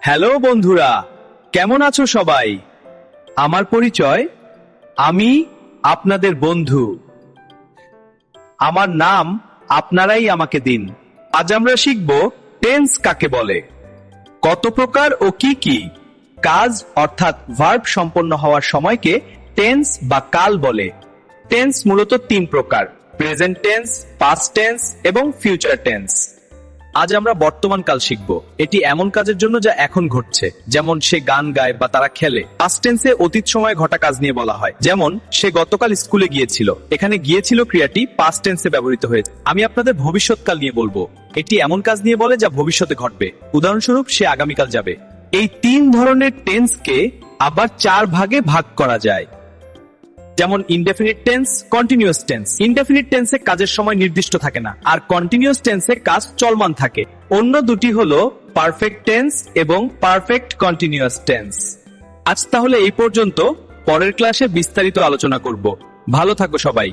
Hello বন্ধুরা, কেমন আছো সবাই? আমার পরিচয়, আমি আপনাদের বন্ধু। আমার নাম আপনারাই আমাকে দিন। আজ আমরা শিখব টেন্স কাকে বলে। কত প্রকার ও কি কি কাজ অর্থাৎ ভার্ব সম্পন্ন হওয়ার সময়কে টেন্স বা কাল বলে। টেন্স মূলত তিন প্রকার, প্রেজেন্ট টেন্স পাস্ট টেন্স এবং ফিউচার টেন্স আজ আমরা বর্তমান কাল শিখব। এটি এমন কাজের জন্য যা এখন ঘটছে। যেমন সে গান গায় বা তারা খেলে। পাস্ট টেন্সে অতীত সময়ে ঘটা কাজ নিয়ে বলা হয়। যেমন, সে গতকাল স্কুলে গিয়েছিল। এখানে গিয়েছিল ক্রিয়াটি পাস্ট টেন্সে ব্যবহৃত হয়েছে। আমি আপনাদের ভবিষ্যৎকাল নিয়ে বলব। এটি এমন কাজ নিয়ে বলে যা ভবিষ্যতে ঘটবে। উদাহরণস্বরূপ, সে আগামীকাল যাবে। এই তিন ধরনের টেন্সকে আবার চার ভাগে ভাগ করা যায়। যেমন indefinite tense continuous tense indefinite টেন্সে কাজের সময় নির্দিষ্ট থাকে না, আর কন্টিনিউয়াস টেন্সে কাজ চলমান থাকে। অন্য দুটি হলো পারফেক্ট টেন্স এবং পারফেক্ট কন্টিনিউয়াস টেন্স আজ তাহলে এই পর্যন্ত, পরের ক্লাসে বিস্তারিত আলোচনা করব। ভালো থাকো সবাই।